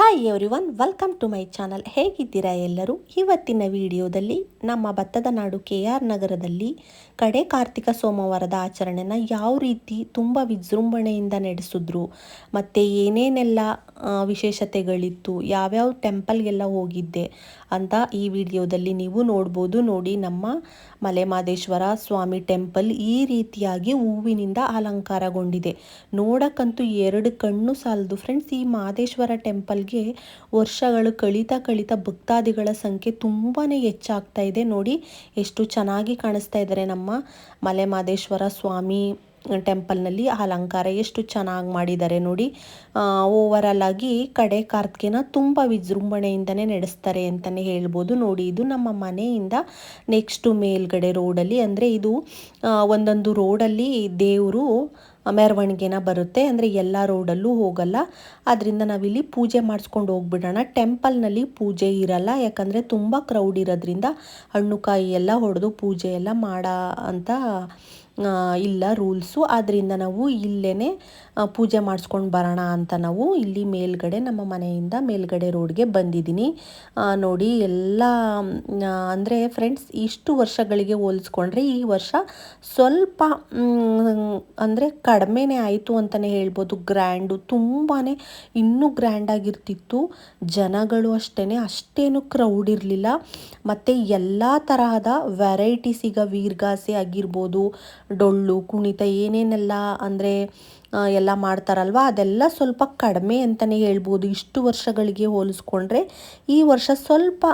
Hi everyone welcome to my channel ಹೇಗಿದ್ದೀರಾ ಎಲ್ಲರೂ? ಇವತ್ತಿನ ವಿಡಿಯೋದಲ್ಲಿ ನಮ್ಮ ಭತ್ತದ ನಾಡು ಕೆ ಆರ್ ನಗರದಲ್ಲಿ ಕಡೆ ಕಾರ್ತಿಕ ಸೋಮವಾರದ ಆಚರಣೆನ ಯಾವ ರೀತಿ ತುಂಬ ವಿಜೃಂಭಣೆಯಿಂದ ನಡೆಸಿದ್ರು, ಮತ್ತು ಏನೇನೆಲ್ಲ ವಿಶೇಷತೆಗಳಿತ್ತು, ಯಾವ್ಯಾವ ಟೆಂಪಲ್ಗೆಲ್ಲ ಹೋಗಿದ್ದೆ ಅಂತ ಈ ವಿಡಿಯೋದಲ್ಲಿ ನೀವು ನೋಡ್ಬೋದು. ನೋಡಿ ನಮ್ಮ ಮಲೆಮಾದೇಶ್ವರ ಸ್ವಾಮಿ ಟೆಂಪಲ್ ಈ ರೀತಿಯಾಗಿ ಹೂವಿನಿಂದ ಅಲಂಕಾರಗೊಂಡಿದೆ. ನೋಡಕ್ಕಂತೂ ಎರಡು ಕಣ್ಣು ಸಾಲದು. ಫ್ರೆಂಡ್ಸ್, ಈ ಮಾದೇಶ್ವರ ಟೆಂಪಲ್ಗೆ ವರ್ಷಗಳು ಕಳೀತಾ ಕಳೀತಾ ಭಕ್ತಾದಿಗಳ ಸಂಖ್ಯೆ ತುಂಬಾ ಹೆಚ್ಚಾಗ್ತಾ ಇದೆ. ನೋಡಿ, ಎಷ್ಟು ಚೆನ್ನಾಗಿ ಕಾಣಿಸ್ತಾ ಇದ್ದಾರೆ ನಮ್ಮ ಮಲೆಮಾದೇಶ್ವರ ಸ್ವಾಮಿ ಟೆಂಪಲ್ನಲ್ಲಿ. ಅಲಂಕಾರ ಎಷ್ಟು ಚೆನ್ನಾಗಿ ಮಾಡಿದ್ದಾರೆ ನೋಡಿ. ಓವರಾಲ್ ಆಗಿ ಕಡೆ ಕಾರ್ತಿಕೆನ ತುಂಬ ವಿಜೃಂಭಣೆಯಿಂದನೇ ನಡೆಸ್ತಾರೆ ಅಂತಲೇ ಹೇಳ್ಬೋದು. ನೋಡಿ, ಇದು ನಮ್ಮ ಮನೆಯಿಂದ ನೆಕ್ಸ್ಟು ಮೇಲ್ಗಡೆ ರೋಡಲ್ಲಿ ಅಂದರೆ ಇದು ಒಂದೊಂದು ರೋಡಲ್ಲಿ ದೇವರು ಮೆರವಣಿಗೆನ ಬರುತ್ತೆ. ಅಂದರೆ ಎಲ್ಲ ರೋಡಲ್ಲೂ ಹೋಗಲ್ಲ. ಅದರಿಂದ ನಾವಿಲ್ಲಿ ಪೂಜೆ ಮಾಡಿಸ್ಕೊಂಡು ಹೋಗ್ಬಿಡೋಣ. ಟೆಂಪಲ್ನಲ್ಲಿ ಪೂಜೆ ಇರಲ್ಲ. ಯಾಕಂದರೆ ತುಂಬ ಕ್ರೌಡ್ ಇರೋದ್ರಿಂದ ಹಣ್ಣು ಕಾಯಿ ಎಲ್ಲ ಹೊಡೆದು ಪೂಜೆ ಎಲ್ಲ ಮಾಡ ಅಂತ ಇಲ್ಲ ರೂಲ್ಸು ಆದ್ದರಿಂದ ನಾವು ಇಲ್ಲೇ ಪೂಜೆ ಮಾಡಿಸ್ಕೊಂಡು ಬರೋಣ ಅಂತ ನಾವು ಇಲ್ಲಿ ಮೇಲ್ಗಡೆ, ನಮ್ಮ ಮನೆಯಿಂದ ಮೇಲ್ಗಡೆ ರೋಡ್ಗೆ ಬಂದಿದ್ದೀನಿ. ನೋಡಿ ಎಲ್ಲ ಅಂದರೆ ಫ್ರೆಂಡ್ಸ್ ಇಷ್ಟು ವರ್ಷಗಳಿಗೆ ಹೋಲಿಸ್ಕೊಂಡ್ರೆ ಈ ವರ್ಷ ಸ್ವಲ್ಪ ಅಂದರೆ ಕಡಿಮೆನೇ ಆಯಿತು ಅಂತಲೇ ಹೇಳ್ಬೋದು. ಗ್ರ್ಯಾಂಡು ತುಂಬಾ ಇನ್ನೂ ಗ್ರ್ಯಾಂಡ್ ಆಗಿರ್ತಿತ್ತು. ಜನಗಳು ಅಷ್ಟೇ ಅಷ್ಟೇನು ಕ್ರೌಡ್ ಇರಲಿಲ್ಲ. ಮತ್ತು ಎಲ್ಲ ತರಹದ ವೆರೈಟೀಸ್ ಈಗ ವೀರ್ಗಾಸೆ ಆಗಿರ್ಬೋದು ಡೊಳ್ಳು, ಕುಣಿತ ಏನೇನೆಲ್ಲ ಅಂದರೆ ಎಲ್ಲ ಮಾಡ್ತಾರಲ್ವ? ಅದೆಲ್ಲ ಸ್ವಲ್ಪ ಕಡಿಮೆ ಅಂತಲೇ ಹೇಳ್ಬೋದು. ಇಷ್ಟು ವರ್ಷಗಳಿಗೆ ಹೋಲಿಸ್ಕೊಂಡ್ರೆ ಈ ವರ್ಷ ಸ್ವಲ್ಪ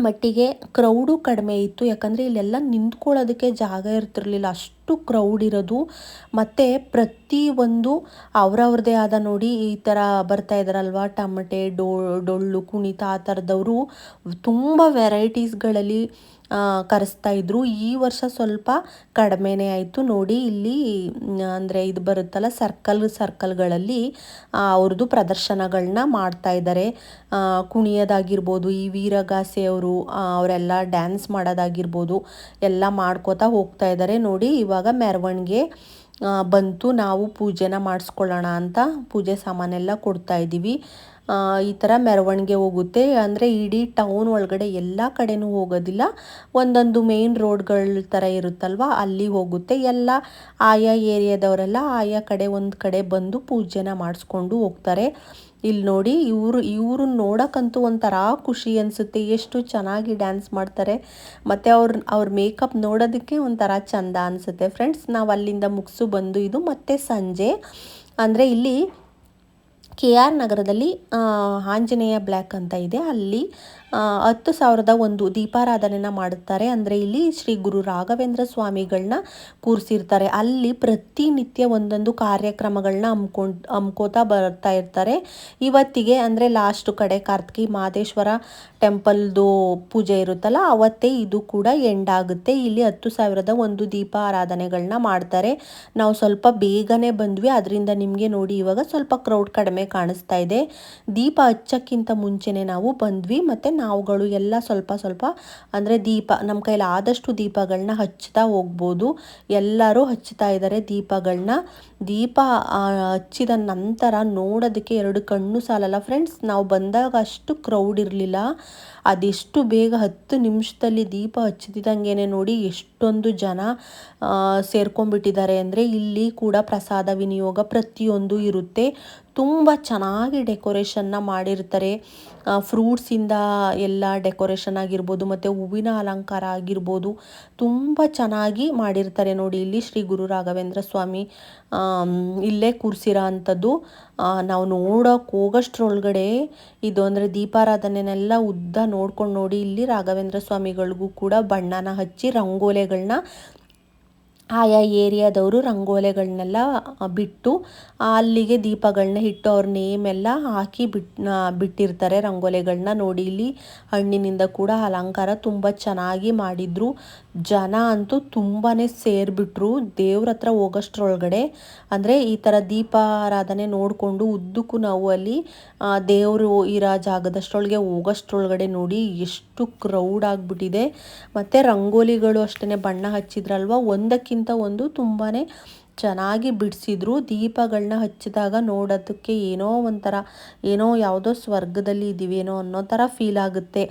ಮಟ್ಟಿಗೆ ಕ್ರೌಡು ಕಡಿಮೆ ಇತ್ತು. ಯಾಕಂದರೆ ಇಲ್ಲೆಲ್ಲ ನಿಂತ್ಕೊಳ್ಳೋದಕ್ಕೆ ಜಾಗ ಇರ್ತಿರ್ಲಿಲ್ಲ. ಅಷ್ಟು ಕ್ರೌಡ್ ಇರೋದು. ಮತ್ತು ಪ್ರತಿಯೊಂದು ಅವರವ್ರದ್ದೇ ಆದ ನೋಡಿ ಈ ಥರ ಬರ್ತಾ ಇದ್ದಾರಲ್ವ ಟಮಟೆ, ಡೊ, ಡೊಳ್ಳು, ಕುಣಿತ ಆ ಥರದವರು. ತುಂಬ ವೆರೈಟೀಸ್ಗಳಲ್ಲಿ ಕರೆಸ್ತಾ ಇದ್ರು. ಈ ವರ್ಷ ಸ್ವಲ್ಪ ಕಡಿಮೆನೇ ಆಯಿತು. ನೋಡಿ, ಇಲ್ಲಿ ಅಂದರೆ ಇದು ಬರುತ್ತಲ್ಲ, ಸರ್ಕಲ್, ಸರ್ಕಲ್ಗಳಲ್ಲಿ ಅವ್ರದ್ದು ಪ್ರದರ್ಶನಗಳನ್ನ ಮಾಡ್ತಾ ಇದ್ದಾರೆ ಕುಣಿಯೋದಾಗಿರ್ಬೋದು, ಈ ವೀರಗಾಸೆ ಅವರು ಅವರೆಲ್ಲ ಡ್ಯಾನ್ಸ್ ಮಾಡೋದಾಗಿರ್ಬೋದು, ಎಲ್ಲ ಮಾಡ್ಕೋತಾ ಹೋಗ್ತಾ ಇದ್ದಾರೆ ನೋಡಿ, ಇವಾಗ ಮೆರವಣಿಗೆ ಬಂತು. ನಾವು ಪೂಜೆನ ಮಾಡಿಸ್ಕೊಳ್ಳೋಣ ಅಂತ ಪೂಜೆ ಸಾಮಾನೆಲ್ಲ ಕೊಡ್ತಾ ಇದ್ದೀವಿ ಈ ಥರ ಮೆರವಣಿಗೆ ಹೋಗುತ್ತೆ. ಅಂದರೆ ಇಡೀ ಟೌನ್ ಒಳಗಡೆ ಎಲ್ಲ ಕಡೆನೂ ಹೋಗೋದಿಲ್ಲ. ಒಂದೊಂದು ಮೇನ್ ರೋಡ್ಗಳ ಥರ ಇರುತ್ತಲ್ವ? ಅಲ್ಲಿ ಹೋಗುತ್ತೆ. ಎಲ್ಲ ಆಯಾ ಏರಿಯಾದವರೆಲ್ಲ ಆಯಾ ಕಡೆ ಒಂದು ಕಡೆ ಬಂದು ಪೂಜೆನ ಮಾಡಿಸ್ಕೊಂಡು ಹೋಗ್ತಾರೆ. ಇಲ್ಲಿ ನೋಡಿ, ಇವರು ಇವರು ನೋಡೋಕ್ಕಂತೂ ಒಂಥರ ಖುಷಿ ಅನಿಸುತ್ತೆ. ಎಷ್ಟು ಚೆನ್ನಾಗಿ ಡ್ಯಾನ್ಸ್ ಮಾಡ್ತಾರೆ. ಮತ್ತು ಅವ್ರ ಅವ್ರ ಮೇಕಪ್ ನೋಡೋದಕ್ಕೆ ಒಂಥರ ಚಂದ ಅನಿಸುತ್ತೆ. ಫ್ರೆಂಡ್ಸ್ ನಾವು ಅಲ್ಲಿಂದ ಮುಗಿಸು ಬಂದು ಇದು ಮತ್ತೆ ಸಂಜೆ. ಅಂದರೆ ಇಲ್ಲಿ ಕೆ ಆರ್ ನಗರದಲ್ಲಿ ಆಂಜನೇಯ ಬ್ಲ್ಯಾಕ್ ಅಂತ ಇದೆ. ಅಲ್ಲಿ ಹತ್ತು ಸಾವಿರದ ಒಂದು ದೀಪಾರಾಧನೆನ ಮಾಡುತ್ತಾರೆ. ಅಂದರೆ ಇಲ್ಲಿ ಶ್ರೀ ಗುರು ರಾಘವೇಂದ್ರ ಸ್ವಾಮಿಗಳನ್ನ ಕೂರಿಸಿರ್ತಾರೆ. ಅಲ್ಲಿ ಪ್ರತಿನಿತ್ಯ ಒಂದೊಂದು ಕಾರ್ಯಕ್ರಮಗಳನ್ನ ಹಮ್ಕೊಂಡು, ಹಮ್ಕೋತಾ ಬರ್ತಾ ಇರ್ತಾರೆ. ಇವತ್ತಿಗೆ ಅಂದರೆ ಲಾಸ್ಟ್ ಕಡೆ ಕಾರ್ತಿಕಿ ಮಹದೇಶ್ವರ ಟೆಂಪಲ್ದು ಪೂಜೆ ಇರುತ್ತಲ್ಲ, ಅವತ್ತೇ ಇದು ಕೂಡ ಎಂಡ್ ಆಗುತ್ತೆ. ಇಲ್ಲಿ ಹತ್ತು ಸಾವಿರದ ಒಂದು ದೀಪ ಆರಾಧನೆಗಳನ್ನ ಮಾಡ್ತಾರೆ. ನಾವು ಸ್ವಲ್ಪ ಬೇಗನೆ ಬಂದ್ವಿ ಅದರಿಂದ ನಿಮಗೆ ನೋಡಿ ಇವಾಗ ಸ್ವಲ್ಪ ಕ್ರೌಡ್ ಕಡಿಮೆ ಕಾಣಿಸ್ತಾ ಇದೆ. ದೀಪ ಹಚ್ಚಕ್ಕಿಂತ ಮುಂಚೆನೆ ನಾವು ಬಂದ್ವಿ, ಮತ್ತು ನಾವುಗಳು ಎಲ್ಲ ಸ್ವಲ್ಪ ಸ್ವಲ್ಪ, ಅಂದರೆ ದೀಪ ನಮ್ಮ ಕೈಲಿ ಆದಷ್ಟು ದೀಪಗಳನ್ನ ಹಚ್ತಾ ಹೋಗ್ಬೋದು. ಎಲ್ಲರೂ ಹಚ್ತಾ ಇದ್ದಾರೆ ದೀಪಗಳನ್ನ ದೀಪ ಹಚ್ಚಿದ ನಂತರ ನೋಡೋದಕ್ಕೆ ಎರಡು ಕಣ್ಣು ಸಾಲಲ್ಲ. ಫ್ರೆಂಡ್ಸ್ ನಾವು ಬಂದಾಗ ಅಷ್ಟು ಕ್ರೌಡ್ ಇರಲಿಲ್ಲ. ಅದೆಷ್ಟು ಬೇಗ ಹತ್ತು ನಿಮಿಷದಲ್ಲಿ ದೀಪ ಹಚ್ಚಿದಂಗೆ ನೋಡಿ ಎಷ್ಟೊಂದು ಜನ ಸೇರ್ಕೊಂಡ್ಬಿಟ್ಟಿದ್ದಾರೆ. ಅಂದರೆ ಇಲ್ಲಿ ಕೂಡ ಪ್ರಸಾದ ವಿನಿಯೋಗ ಪ್ರತಿಯೊಂದು ಇರುತ್ತೆ. ತುಂಬ ಚೆನ್ನಾಗಿ ಡೆಕೋರೇಷನ್ನ ಮಾಡಿರ್ತಾರೆ. ಫ್ರೂಟ್ಸಿಂದ ಎಲ್ಲ ಡೆಕೋರೇಷನ್ ಆಗಿರ್ಬೋದು, ಮತ್ತು ಹೂವಿನ ಅಲಂಕಾರ ಆಗಿರ್ಬೋದು, ತುಂಬ ಚೆನ್ನಾಗಿ ಮಾಡಿರ್ತಾರೆ ನೋಡಿ. ಇಲ್ಲಿ ಶ್ರೀ ಗುರು ರಾಘವೇಂದ್ರ ಸ್ವಾಮಿ ಇಲ್ಲೇ ಕೂರಿಸಿರೋ ಅಂಥದ್ದು. ನಾವು ನೋಡೋಕೆ ಹೋಗೋಷ್ಟ್ರೊಳಗಡೆ ಇದು ಅಂದರೆ ದೀಪಾರಾಧನೆನೆಲ್ಲ ಉದ್ದ ನೋಡ್ಕೊಂಡು ನೋಡಿ, ಇಲ್ಲಿ ರಾಘವೇಂದ್ರ ಸ್ವಾಮಿಗಳಿಗೂ ಕೂಡ ಬಣ್ಣನ ಹಚ್ಚಿ ರಂಗೋಲೆಗಳನ್ನ ಆಯಾ ಏರಿಯಾದವರು ರಂಗೋಲೆಗಳನ್ನೆಲ್ಲ ಬಿಟ್ಟು ಅಲ್ಲಿಗೆ ದೀಪಗಳನ್ನ ಇಟ್ಟು ಅವ್ರ ನೇಮ್ ಎಲ್ಲ ಹಾಕಿ ಬಿಟ್ ಬಿಟ್ಟಿರ್ತಾರೆ ರಂಗೋಲೆಗಳನ್ನ ನೋಡಿ, ಇಲ್ಲಿ ಹಣ್ಣಿನಿಂದ ಕೂಡ ಅಲಂಕಾರ ತುಂಬ ಚೆನ್ನಾಗಿ ಮಾಡಿದ್ರು. ಜನ ಅಂತೂ ತುಂಬಾ ಸೇರಿಬಿಟ್ರು. ದೇವ್ರ ಹತ್ರ ಹೋಗೋಷ್ಟ್ರೊಳಗಡೆ. ಅಂದರೆ ಈ ಥರ ದೀಪಾರಾಧನೆ ನೋಡಿಕೊಂಡು ಉದ್ದಕ್ಕೂ ನಾವು ಅಲ್ಲಿ ದೇವರು ಇರೋ ಜಾಗದಷ್ಟರೊಳಗೆ ಹೋಗೋಷ್ಟ್ರೊಳಗಡೆ ನೋಡಿ ಎಷ್ಟು ಕ್ರೌಡ್ ಆಗಿಬಿಟ್ಟಿದೆ. ಮತ್ತು ರಂಗೋಲಿಗಳು ಅಷ್ಟೇ ಬಣ್ಣ ಹಚ್ಚಿದ್ರಲ್ವ? ಒಂದಕ್ಕಿಂತ ಒಂದು ತುಂಬಾ ಚೆನ್ನಾಗಿ ಬಿಡಿಸಿದ್ರು. ದೀಪಗಳನ್ನ ಹಚ್ಚಿದಾಗ ನೋಡೋದಕ್ಕೆ ಏನೋ ಒಂಥರ, ಏನೋ ಯಾವುದೋ ಸ್ವರ್ಗದಲ್ಲಿ ಇದ್ದೀವೇನೋ ಅನ್ನೋ ಥರ ಫೀಲ್ ಆಗುತ್ತೆ.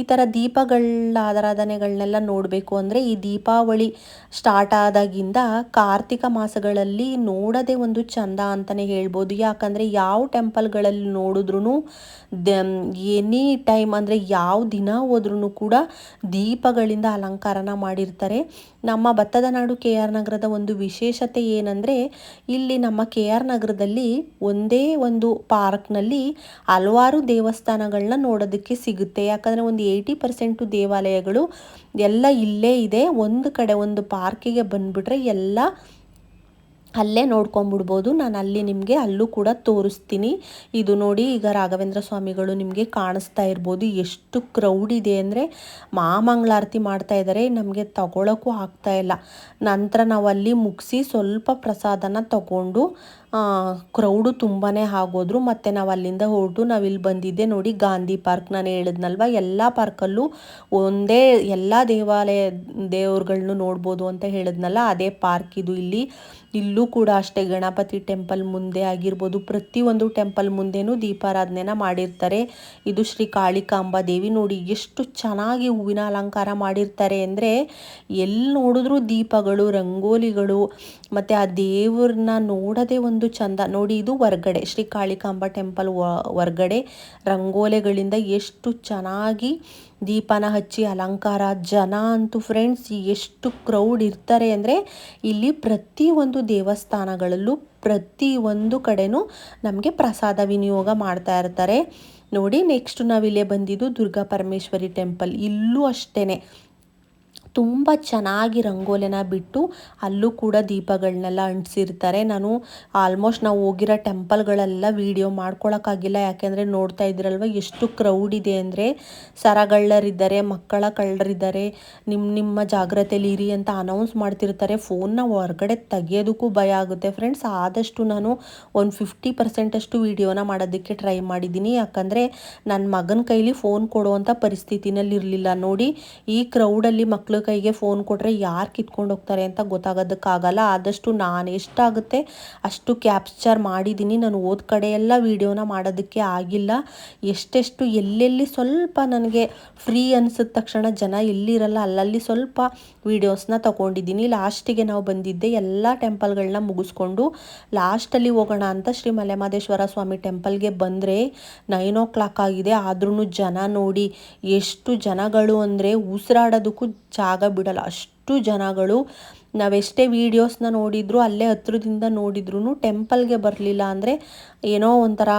ಈ ಥರ ದೀಪಗಳ ಆರಾಧನೆಗಳನ್ನೆಲ್ಲ ನೋಡಬೇಕು ಅಂದರೆ ಈ ದೀಪಾವಳಿ ಸ್ಟಾರ್ಟ್ ಆದಾಗಿಂದ ಕಾರ್ತಿಕ ಮಾಸಗಳಲ್ಲಿ ನೋಡೋದೇ ಒಂದು ಚಂದ ಅಂತಲೇ ಹೇಳ್ಬೋದು. ಯಾಕಂದರೆ ಯಾವ ಟೆಂಪಲ್ಗಳಲ್ಲಿ ನೋಡಿದ್ರೂ ಎನಿ ಟೈಮ್ ಅಂದರೆ ಯಾವ ದಿನ ಹೋದ್ರೂ ಕೂಡ ದೀಪಗಳಿಂದ ಅಲಂಕಾರನ ಮಾಡಿರ್ತಾರೆ. ನಮ್ಮ ಭತ್ತದ ನಾಡು ಕೆ ಆರ್ ನಗರದ ಒಂದು ವಿಶೇಷತೆ ಏನಂದರೆ, ಇಲ್ಲಿ ನಮ್ಮ ಕೆ ಆರ್ ನಗರದಲ್ಲಿ ಒಂದೇ ಒಂದು ಪಾರ್ಕ್ನಲ್ಲಿ ಹಲವಾರು ದೇವಸ್ಥಾನಗಳನ್ನ ನೋಡೋದಕ್ಕೆ ಸಿಗುತ್ತೆ. ಯಾಕಂದರೆ ಒಂದು ಏಯ್ಟಿ ಪರ್ಸೆಂಟು ದೇವಾಲಯಗಳು ಎಲ್ಲ ಇಲ್ಲೇ ಇದೆ. ಒಂದು ಕಡೆ ಒಂದು ಪಾರ್ಕಿಗೆ ಬಂದುಬಿಟ್ರೆ ಎಲ್ಲ ಅಲ್ಲೇ ನೋಡ್ಕೊಂಬಿಡ್ಬೋದು. ನಾನು ಅಲ್ಲಿ ನಿಮಗೆ ಅಲ್ಲೂ ಕೂಡ ತೋರಿಸ್ತೀನಿ. ಇದು ನೋಡಿ ಈಗ ರಾಘವೇಂದ್ರ ಸ್ವಾಮಿಗಳು ನಿಮಗೆ ಕಾಣಿಸ್ತಾ ಇರ್ಬೋದು. ಎಷ್ಟು ಕ್ರೌಡ್ ಇದೆ ಅಂದರೆ ಮಹಾಮಂಗಳಾರತಿ ಮಾಡ್ತಾ ಇದ್ದಾರೆ ನಮಗೆ ತಗೊಳ್ಳೋಕ್ಕೂ ಆಗ್ತಾ ಇಲ್ಲ. ನಂತರ ನಾವು ಅಲ್ಲಿ ಮುಗಿಸಿ ಸ್ವಲ್ಪ ಪ್ರಸಾದನ ತಗೊಂಡು ಕ್ರೌಡು ತುಂಬಾ ಆಗೋದ್ರು, ಮತ್ತು ನಾವು ಅಲ್ಲಿಂದ ಹೊರಟು ನಾವಿಲ್ಲಿ ಬಂದಿದ್ದೆ ನೋಡಿ ಗಾಂಧಿ ಪಾರ್ಕ್ ನಾನು ಹೇಳಿದ್ನಲ್ವ? ಎಲ್ಲ ಪಾರ್ಕಲ್ಲೂ ಒಂದೇ ಎಲ್ಲ ದೇವಾಲಯ ದೇವ್ರುಗಳ್ನು ನೋಡ್ಬೋದು ಅಂತ ಹೇಳಿದ್ನಲ್ಲ, ಅದೇ ಪಾರ್ಕ್ ಇದು ಇಲ್ಲಿ. ಇಲ್ಲೂ ಕೂಡ ಅಷ್ಟೇ ಗಣಪತಿ ಟೆಂಪಲ್ ಮುಂದೆ ಆಗಿರ್ಬೋದು, ಪ್ರತಿಯೊಂದು ಟೆಂಪಲ್ ಮುಂದೆನೂ ದೀಪಾರಾಧನೆನ ಮಾಡಿರ್ತಾರೆ. ಇದು ಶ್ರೀ ಕಾಳಿಕಾಂಬ ದೇವಿ ನೋಡಿ ಎಷ್ಟು ಚೆನ್ನಾಗಿ ಹೂವಿನ ಅಲಂಕಾರ ಮಾಡಿರ್ತಾರೆ. ಅಂದರೆ ಎಲ್ಲಿ ನೋಡಿದ್ರೂ ದೀಪಗಳು, ರಂಗೋಲಿಗಳು ಮತ್ತು ಆ ದೇವ್ರನ್ನ ನೋಡೋದೇ ಒಂದು ಚಂದ, ನೋಡಿ ಇದು ಹೊರ್ಗಡೆ ಶ್ರೀ ಕಾಳಿಕಾಂಬ ಟೆಂಪಲ್ ಹೊರ್ಗಡೆ ರಂಗೋಲೆಗಳಿಂದ ಎಷ್ಟು ಚೆನ್ನಾಗಿ ದೀಪನ ಹಚ್ಚಿ ಅಲಂಕಾರ, ಜನ ಅಂತೂ ಫ್ರೆಂಡ್ಸ್ ಎಷ್ಟು ಕ್ರೌಡ್ ಇರ್ತಾರೆ ಅಂದರೆ ಇಲ್ಲಿ ಪ್ರತಿಯೊಂದು ದೇವಸ್ಥಾನಗಳಲ್ಲೂ ಪ್ರತಿ ಒಂದು ಕಡೆನೂ ನಮಗೆ ಪ್ರಸಾದ ವಿನಿಯೋಗ ಮಾಡ್ತಾ ಇರ್ತಾರೆ. ನೋಡಿ ನೆಕ್ಸ್ಟ್ ನಾವಿಲ್ಲೇ ಬಂದಿದ್ದು ದುರ್ಗಾ ಪರಮೇಶ್ವರಿ ಟೆಂಪಲ್ ಇಲ್ಲೂ ಅಷ್ಟೇ ತುಂಬ ಚೆನ್ನಾಗಿ ರಂಗೋಲಿನ ಬಿಟ್ಟು ಅಲ್ಲೂ ಕೂಡ ದೀಪಗಳನ್ನೆಲ್ಲ ಅಂಟಿಸಿರ್ತಾರೆ. ನಾನು ಆಲ್ಮೋಸ್ಟ್ ನಾವು ಹೋಗಿರೋ ಟೆಂಪಲ್ಗಳೆಲ್ಲ ವೀಡಿಯೋ ಮಾಡ್ಕೊಳಕ್ಕಾಗಿಲ್ಲ. ಯಾಕೆಂದರೆ ನೋಡ್ತಾ ಇದ್ದೀರಲ್ವ, ಎಷ್ಟು ಕ್ರೌಡ್ ಇದೆ ಅಂದರೆ ಸರಗಳ್ಳರಿದ್ದಾರೆ, ಮಕ್ಕಳ ಕಳ್ಳರಿದ್ದಾರೆ ನಿಮ್ಮ ನಿಮ್ಮ ಜಾಗ್ರತೆಯಲ್ಲಿ ಇರಿ ಅಂತ ಅನೌನ್ಸ್ ಮಾಡ್ತಿರ್ತಾರೆ. ಫೋನ್ನ ಹೊರಗಡೆ ತೆಗೆಯೋದಕ್ಕೂ ಭಯ ಆಗುತ್ತೆ. ಫ್ರೆಂಡ್ಸ್ ಆದಷ್ಟು ನಾನು ಒಂದು ಫಿಫ್ಟಿ ಪರ್ಸೆಂಟಷ್ಟು ವೀಡಿಯೋನ ಮಾಡೋದಕ್ಕೆ ಟ್ರೈ ಮಾಡಿದ್ದೀನಿ. ಯಾಕಂದರೆ ನನ್ನ ಮಗನ ಕೈಲಿ ಫೋನ್ ಕೊಡುವಂಥ ಪರಿಸ್ಥಿತಿನಲ್ಲಿ ಇರಲಿಲ್ಲ ನೋಡಿ, ಈ ಕ್ರೌಡಲ್ಲಿ ಮಕ್ಕಳು ಕೈಗೆ ಫೋನ್ ಕೊಟ್ಟರೆ ಯಾರು ಕಿತ್ಕೊಂಡು ಹೋಗ್ತಾರೆ ಅಂತ ಗೊತ್ತಾಗೋದಕ್ಕಾಗಲ್ಲ. ಆದಷ್ಟು ನಾನು ಎಷ್ಟಾಗುತ್ತೆ ಅಷ್ಟು ಕ್ಯಾಪ್ಚರ್ ಮಾಡಿದ್ದೀನಿ. ನಾನು ಓದ್ ಕಡೆ ಎಲ್ಲ ವೀಡಿಯೋನ ಮಾಡೋದಕ್ಕೆ ಆಗಿಲ್ಲ. ಎಷ್ಟೆಷ್ಟು ಎಲ್ಲೆಲ್ಲಿ ಸ್ವಲ್ಪ ನನಗೆ ಫ್ರೀ ಅನಿಸಿದ ತಕ್ಷಣ ಜನ ಎಲ್ಲಿರಲ್ಲ, ಅಲ್ಲಲ್ಲಿ ಸ್ವಲ್ಪ ವೀಡಿಯೋಸ್ನ ತಗೊಂಡಿದ್ದೀನಿ. ಲಾಸ್ಟಿಗೆ ನಾವು ಬಂದಿದ್ದೆ ಎಲ್ಲ ಟೆಂಪಲ್ಗಳನ್ನ ಮುಗಿಸ್ಕೊಂಡು ಲಾಸ್ಟಲ್ಲಿ ಹೋಗೋಣ ಅಂತ ಶ್ರೀ ಮಲೆಮಹದೇಶ್ವರ ಸ್ವಾಮಿ ಟೆಂಪಲ್ಗೆ ಬಂದರೆ ನೈನ್ ಓ ಕ್ಲಾಕ್ ಆಗಿದೆ. ಆದ್ರೂ ಜನ ನೋಡಿ ಎಷ್ಟು ಜನಗಳು ಅಂದರೆ ಉಸಿರಾಡೋದಕ್ಕೂ ಜಾಗ ಬಿಡಲ್ಲ ಅಷ್ಟು ಜನಗಳು ನಾವೆಷ್ಟೇ ವೀಡಿಯೋಸ್ನ ನೋಡಿದ್ರು ಅಲ್ಲೇ ಹತ್ರದಿಂದ ನೋಡಿದ್ರು ಟೆಂಪಲ್ಗೆ ಬರಲಿಲ್ಲ ಅಂದರೆ ಏನೋ ಒಂಥರ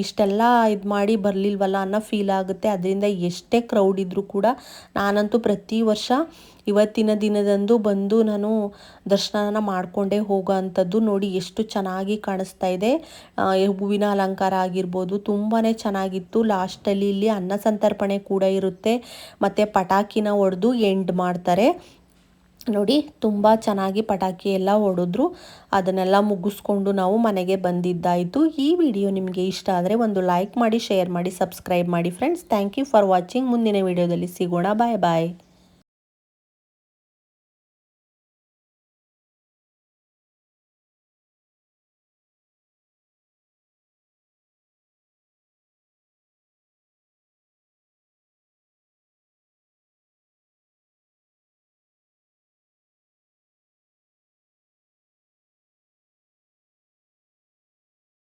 ಇಷ್ಟೆಲ್ಲ ಇದು ಮಾಡಿ ಬರಲಿಲ್ವಲ್ಲ ಅನ್ನೋ ಫೀಲ್ ಆಗುತ್ತೆ. ಅದರಿಂದ ಎಷ್ಟೇ ಕ್ರೌಡ್ ಇದ್ದರೂ ಕೂಡ ನಾನಂತೂ ಪ್ರತಿ ವರ್ಷ ಇವತ್ತಿನ ದಿನದಂದು ಬಂದು ನಾನು ದರ್ಶನನ ಮಾಡಿಕೊಂಡೇ ಹೋಗೋ ಅಂಥದ್ದು ನೋಡಿ ಎಷ್ಟು ಚೆನ್ನಾಗಿ ಕಾಣಿಸ್ತಾ ಇದೆ. ಹೂವಿನ ಅಲಂಕಾರ ಆಗಿರ್ಬೋದು ತುಂಬಾ ಚೆನ್ನಾಗಿತ್ತು. ಲಾಸ್ಟಲ್ಲಿ ಇಲ್ಲಿ ಅನ್ನ ಸಂತರ್ಪಣೆ ಕೂಡ ಇರುತ್ತೆ. ಮತ್ತು ಪಟಾಕಿನ ಹೊಡೆದು ಎಂಡ್ ಮಾಡ್ತಾರೆ. ನೋಡಿ, ತುಂಬ ಚೆನ್ನಾಗಿ ಪಟಾಕಿ ಎಲ್ಲ ಹೊಡೆದ್ರು. ಅದನ್ನೆಲ್ಲ ಮುಗಿಸ್ಕೊಂಡು ನಾವು ಮನೆಗೆ ಬಂದಿದ್ದಾಯಿತು. ಈ ವಿಡಿಯೋ ನಿಮಗೆ ಇಷ್ಟ ಆದರೆ ಒಂದು ಲೈಕ್ ಮಾಡಿ, ಶೇರ್ ಮಾಡಿ, ಸಬ್ಸ್ಕ್ರೈಬ್ ಮಾಡಿ friends thank you for watching ಮುಂದಿನ ವಿಡಿಯೋದಲ್ಲಿ ಸಿಗೋಣ. ಬಾಯ್ ಬಾಯ್